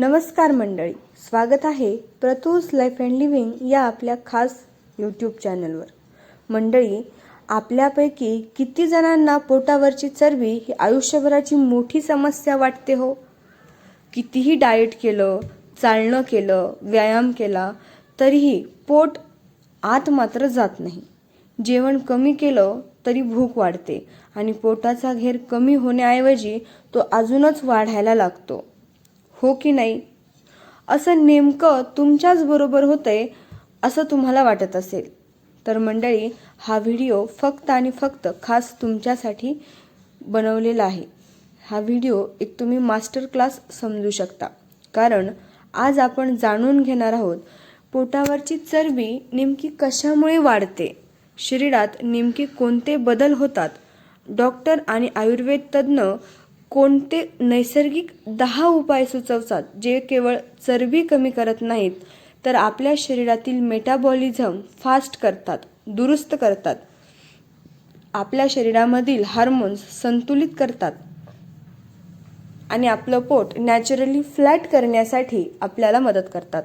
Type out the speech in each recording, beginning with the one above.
नमस्कार मंडळी स्वागत आहे प्रतूज लाईफ अँड लिव्हिंग या आपल्या खास यूट्यूब चॅनलवर मंडळी आपल्यापैकी किती जणांना पोटावरची चरबी ही आयुष्यभराची मोठी समस्या वाटते हो? कितीही डाएट केलं चालणं केलं व्यायाम केला तरीही पोट आत मात्र जात नाही. जेवण कमी केलं तरी भूक वाढते आणि पोटाचा घेर कमी होण्याऐवजी तो अजूनच वाढायला लागतो. हो की नाही? असं नेमकं तुमच्याच बरोबर होतंय असं तुम्हाला वाटत असेल. तर मंडळी हा व्हिडिओ फक्त आणि फक्त खास तुमच्यासाठी बनवलेला आहे. हा व्हिडिओ एक तुम्ही मास्टर क्लास समजू शकता. कारण आज आपण जाणून घेणार आहोत पोटावरची चरबी नेमकी कशामुळे वाढते? शरीरात नेमके कोणते बदल होतात? डॉक्टर आणि आयुर्वेद तज्ज्ञ कोणते नैसर्गिक दहा उपाय सुचवतात जे केवळ चरबी कमी करत नाहीत तर आपल्या शरीरातील मेटाबॉलिझम फास्ट करतात दुरुस्त करतात. आपल्या शरीरामधील हार्मोन्स संतुलित करतात. आणि आपलं पोट नॅचरली फ्लॅट करण्यासाठी आपल्याला मदत करतात.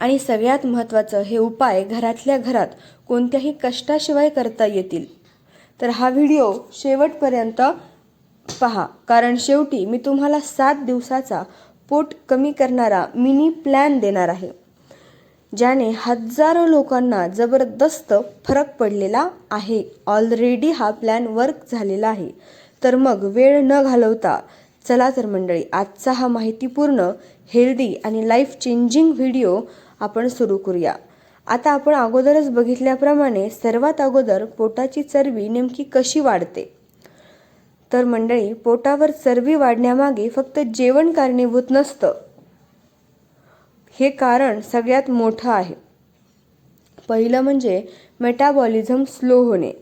आणि सगळ्यात महत्त्वाचं हे उपाय घरातल्या घरात कोणत्याही कष्टाशिवाय करता येतील. तर हा व्हिडिओ शेवटपर्यंत पहा कारण शेवटी मी तुम्हाला सात दिवसाचा पोट कमी करणारा मिनी प्लॅन देणार आहे ज्याने हजारो लोकांना जबरदस्त फरक पडलेला आहे. ऑलरेडी हा प्लॅन वर्क झालेला आहे. तर मग वेळ न घालवता चला तर मंडळी आजचा हा माहितीपूर्ण हेल्दी आणि लाईफ चेंजिंग व्हिडिओ आपण सुरू करूया. आता आपण अगोदरच बघितल्याप्रमाणे सर्वात अगोदर पोटाची चरबी नेमकी कशी वाढते? तर मंडळी पोटावर चरबी वाढण्यामागे फक्त जेवण कारणीभूत नसतं. हे कारण सगळ्यात मोठं आहे. पहिलं म्हणजे मेटाबॉलिझम स्लो होणे.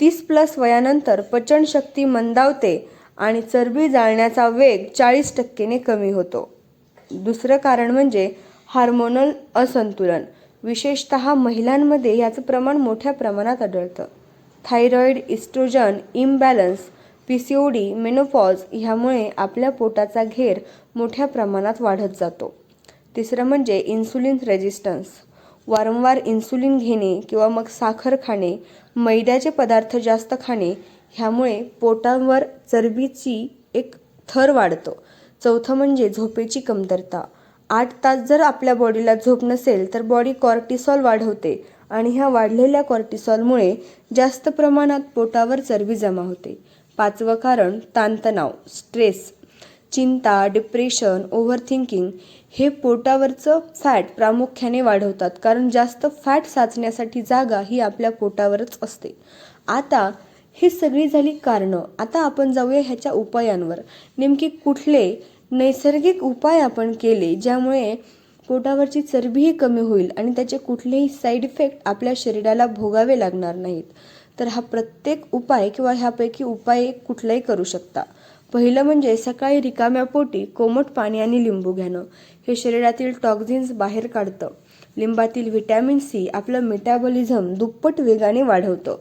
तीस प्लस वयानंतर पचनशक्ती मंदावते आणि चरबी जाळण्याचा वेग चाळीस टक्केने कमी होतो. दुसरं कारण म्हणजे हार्मोनल असंतुलन. विशेषत महिलांमध्ये याचं प्रमाण मोठ्या प्रमाणात आढळतं. Thyroid estrogen imbalance P C O D menopause ह्यामुळे आपल्या पोटाचा घेर मोठ्या प्रमाणात वाढत जातो. तिसरं म्हणजे इन्सुलिन रेजिस्टन्स वारंवार इन्सुलिन घेणे किंवा मग साखर खाणे मैद्याचे पदार्थ जास्त खाणे ह्यामुळे पोटावर चरबीची एक थर वाढतो. चौथं म्हणजे झोपेची कमतरता. आठ तास जर आपल्या बॉडीला झोप नसेल तर बॉडी कॉर्टिसॉल वाढवते आणि ह्या वाढलेल्या कॉर्टिसॉलमुळे जास्त प्रमाणात पोटावर चरबी जमा होते. पाचवं कारण ताणतणाव स्ट्रेस चिंता डिप्रेशन ओव्हरथिंकिंग हे पोटावरचं फॅट प्रामुख्याने वाढवतात. कारण जास्त फॅट साचण्यासाठी जागा ही आपल्या पोटावरच असते. आता ही सगळी झाली कारणं. आता आपण जाऊया ह्याच्या उपायांवर. नेमके कुठले नैसर्गिक उपाय आपण केले ज्यामुळे पोटावरची चरबीही कमी होईल आणि त्याचे कुठलेही साईड इफेक्ट आपल्या शरीराला भोगावे लागणार नाहीत? तर हा प्रत्येक उपाय किंवा ह्यापैकी उपाय कुठलाही करू शकता. पहिलं म्हणजे सकाळी रिकाम्या पोटी कोमट पाणी आणि लिंबू घेणं. हे शरीरातील टॉक्झिन्स बाहेर काढतं. लिंबातील व्हिटॅमिन सी आपलं मेटाबॉलिझम दुप्पट वेगाने वाढवतं.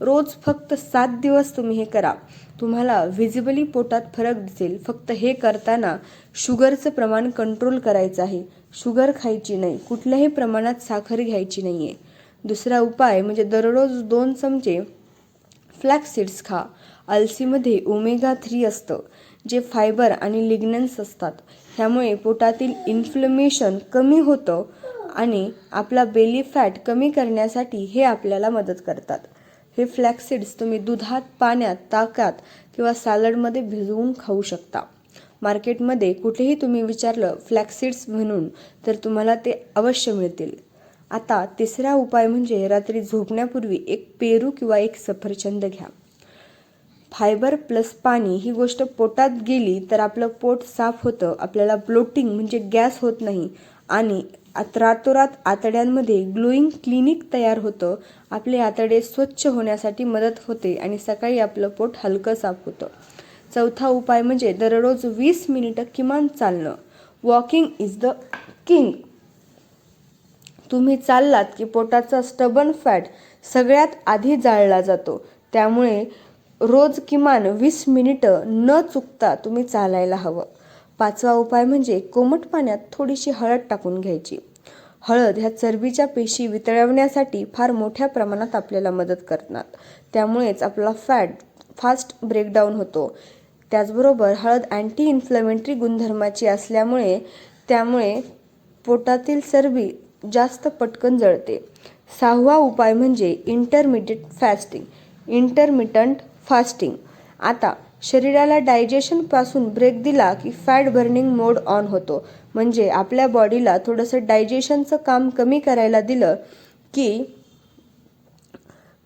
रोज फक्त सात दिवस तुम्ही हे करा. तुम्हाला व्हिजिबली पोटात फरक दिसेल. फक्त हे करताना शुगरचं प्रमाण कंट्रोल करायचं आहे. शुगर खायची नाही. कुठल्याही प्रमाणात साखर घ्यायची नाही आहे दुसरा उपाय म्हणजे दररोज दोन चमचे फ्लॅक्स सीड्स खा. अलसीमध्ये ओमेगा थ्री असतं जे फायबर आणि लिग्नन्स असतात. ह्यामुळे पोटातील इन्फ्लमेशन कमी होतं आणि आपला बेली फॅट कमी करण्यासाठी हे आपल्याला मदत करतात. हे फ्लॅक्सिड्स तुम्ही दुधात पाण्यात ताकात किंवा सॅलडमध्ये भिजवून खाऊ शकता. मार्केटमध्ये कुठेही तुम्ही विचारलं फ्लॅक्सिड्स म्हणून तर तुम्हाला ते अवश्य मिळतील. आता तिसरा उपाय म्हणजे रात्री झोपण्यापूर्वी एक पेरू किंवा एक सफरचंद घ्या. फायबर प्लस पाणी ही गोष्ट पोटात गेली तर आपलं पोट साफ होतं. आपल्याला ब्लोटिंग म्हणजे गॅस होत नाही आणि आत रातोरात आतड्यांमध्ये ग्लोईंग क्लिनिक तयार होतं. आपले आतडे स्वच्छ होण्यासाठी मदत होते आणि सकाळी आपलं पोट हलकं साफ होतं. चौथा उपाय म्हणजे दररोज वीस मिनिटं किमान चालणं. Walking is the king. तुम्ही चाललात की पोटाचा स्टबन फॅट सगळ्यात आधी जाळला जातो. त्यामुळे रोज किमान वीस मिनिटं न चुकता तुम्ही चालायला हवं. पाचवा उपाय म्हणजे कोमट पाण्यात थोडीशी हळद टाकून घ्यायची. हळद ह्या चरबीच्या पेशी वितळवण्यासाठी फार मोठ्या प्रमाणात आपल्याला मदत करतात. त्यामुळेच आपला फॅट फास्ट ब्रेकडाऊन होतो. त्याचबरोबर हळद अँटी इन्फ्लमेटरी गुणधर्माची असल्यामुळे त्यामुळे पोटातील चरबी जास्त पटकन जळते. सहावा उपाय म्हणजे इंटरमिडिएट फास्टिंग इंटरमिटंट फास्टिंग आता शरीराला डायजेशनपासून ब्रेक दिला की फॅट बर्निंग मोड ऑन होतो. म्हणजे आपल्या बॉडीला थोडंसं डायजेशनचं काम कमी करायला दिलं की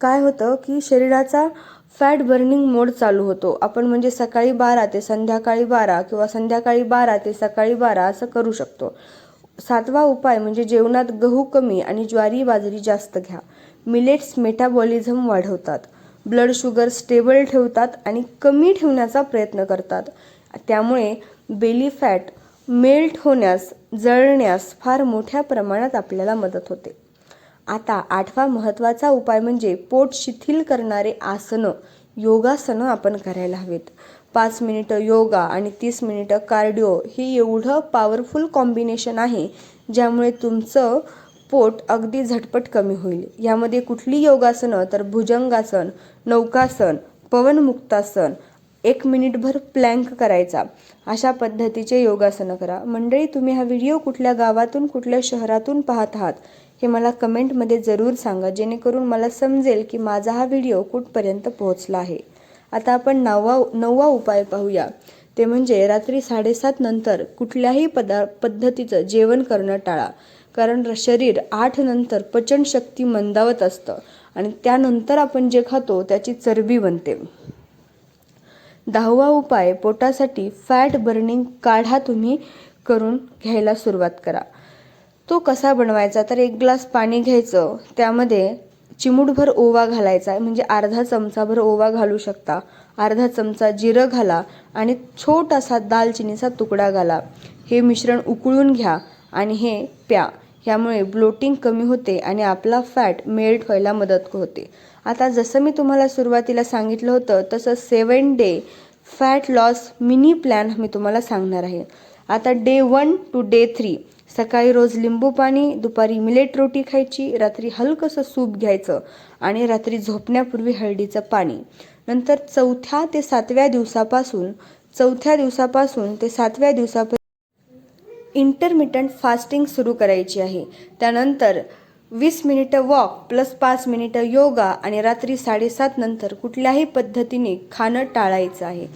काय होतं की शरीराचा फॅट बर्निंग मोड चालू होतो. आपण म्हणजे सकाळी बारा ते संध्याकाळी बारा किंवा संध्याकाळी बारा ते सकाळी बारा असं करू शकतो. सातवा उपाय म्हणजे जेवणात गहू कमी आणि ज्वारी बाजरी जास्त घ्या. मिलेट्स मेटाबॉलिझम वाढवतात. ब्लड शुगर स्टेबल ठेवतात आणि कमी ठेवण्याचा प्रयत्न करतात. त्यामुळे बेली फॅट मेल्ट होण्यास जळण्यास फार मोठ्या प्रमाणात आपल्याला मदत होते. आता आठवा महत्त्वाचा उपाय म्हणजे पोट शिथिल करणारे आसनं योगासनं आपण करायला हवेत. पाच मिनिटं योगा आणि तीस मिनिटं कार्डिओ हे एवढं पॉवरफुल कॉम्बिनेशन आहे ज्यामुळे तुमचं पोट अगदी झटपट कमी होईल. यामध्ये कुठली योगासनं? तर भुजंगासन नौकासन पवनमुक्तासन एक मिनिटभर प्लँक करायचा. अशा पद्धतीचे योगासनं करा. मंडळी तुम्ही हा व्हिडिओ कुठल्या गावातून कुठल्या शहरातून पाहत आहात हे मला कमेंटमध्ये जरूर सांगा जेणेकरून मला समजेल की माझा हा व्हिडिओ कुठपर्यंत पोहोचला आहे. आता आपण नववा नववा उपाय पाहूया. ते म्हणजे रात्री साडेसात नंतर कुठल्याही पदा पद्धतीचं जेवण करणं टाळा. कारण शरीर आठ नंतर पचनशक्ती मंदावत असतं आणि त्यानंतर आपण जे खातो त्याची चरबी बनते. दहावा उपाय पोटासाठी फॅट बर्निंग काढा तुम्ही करून घ्यायला सुरुवात करा. तो कसा बनवायचा? तर एक ग्लास पाणी घ्यायचं. त्यामध्ये चिमूटभर ओवा घालायचा आहे. म्हणजे अर्धा चमचाभर ओवा घालू शकता. अर्धा चमचा जिरं घाला आणि छोटासा दालचिनीचा तुकडा घाला. हे मिश्रण उकळून घ्या आणि हे प्या. ह्यामुळे ब्लोटिंग कमी होते आणि आपला फॅट मेल्ट व्हायला मदत होते. आता जसं मी तुम्हाला सुरुवातीला सांगितलं होतं तसं seven day fat loss mini plan मी तुम्हाला सांगणार आहे. आता day one to day three. सकाळी रोज लिंबू पाणी दुपारी मिलेट रोटी खायची रात्री हलकंसं सूप घ्यायचं आणि रात्री झोपण्यापूर्वी हळदीचं पाणी. नंतर चौथ्या ते सातव्या दिवसापासून चौथ्या दिवसापासून ते सातव्या दिवसापर्यंत इंटरमिटंट फास्टिंग सुरू करायची आहे. त्यानंतर वीस मिनिटं वॉक प्लस पाच मिनिटं योगा आणि रात्री साडेसात नंतर कुठल्याही पद्धतीने खाणं टाळायचं आहे.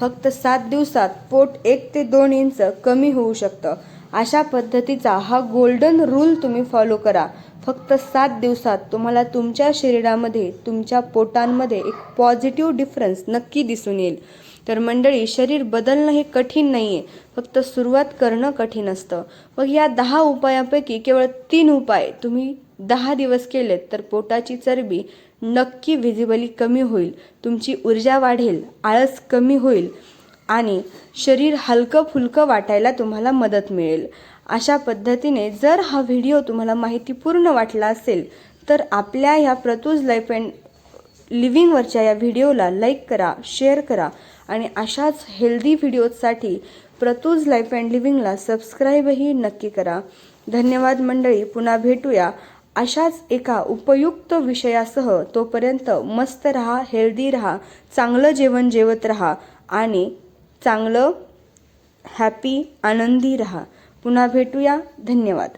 फक्त सात दिवसात पोट एक ते दोन इंच कमी होऊ शकतं. अशा पद्धतीचा हा गोल्डन रूल तुम्ही फॉलो करा. फक्त सात दिवसात तुम्हाला तुमच्या शरीरामध्ये तुमच्या पोटांमध्ये एक पॉझिटिव्ह डिफरन्स नक्की दिसून येईल. तर मंडळी शरीर बदलणं हे कठीण नाही आहे फक्त सुरुवात करणं कठीण असतं. मग या दहा उपायापैकी केवळ तीन उपाय तुम्ही दहा दिवस केलेत तर पोटाची चरबी नक्की व्हिजिबली कमी होईल. तुमची ऊर्जा वाढेल आळस कमी होईल. आणि शरीर हलकं फुलकं वाटायला तुम्हाला मदत मिळेल. अशा पद्धतीने जर हा व्हिडिओ तुम्हाला माहितीपूर्ण वाटला असेल तर आपल्या ह्या प्रतूज लाईफ अँड लिव्हिंगवरच्या या व्हिडिओला लाईक करा शेअर करा आणि अशाच हेल्दी व्हिडिओजसाठी प्रतूज लाईफ अँड लिव्हिंगला सबस्क्राईबही नक्की करा. धन्यवाद मंडळी पुन्हा भेटूया अशाच एका उपयुक्त विषयासह. तोपर्यंत मस्त रहा हेल्दी रहा चांगलं जेवण जेवत रहा आणि चांगलं हॅपी आनंदी रहा. पुन्हा भेटूया. धन्यवाद.